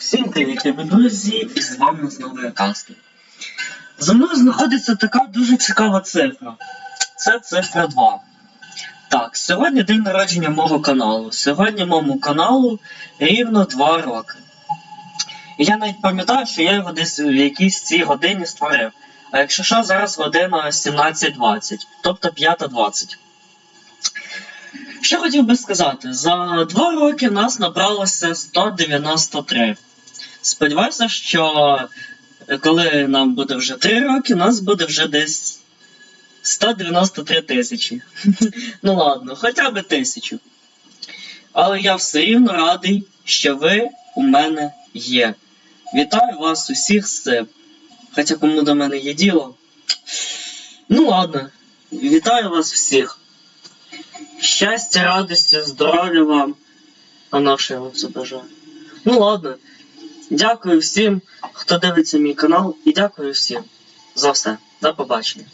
Всім привіт, любі друзі, і з вами знову я Кастер. За мною знаходиться така дуже цікава цифра. Це цифра 2. Так, сьогодні день народження мого каналу. Сьогодні моєму каналу рівно 2 роки. І я навіть пам'ятаю, що я його десь в якійсь цій годині створив. А якщо що, зараз година 17.20, тобто 5.20. Що хотів би сказати, за два роки нас набралося 193. Сподіваюся, що коли нам буде вже 3 роки, нас буде вже десь 193 тисячі. ну ладно, хоча б тисячу. Але я все рівно радий, що ви у мене є. Вітаю вас усіх з. Хоча кому до мене є діло. Ну ладно, вітаю вас всіх. Щастя, радості, здоров'я вам. А на що я вам це бажаю? Ну ладно. Дякую всім, хто дивиться мій канал, і дякую всім за все. До побачення.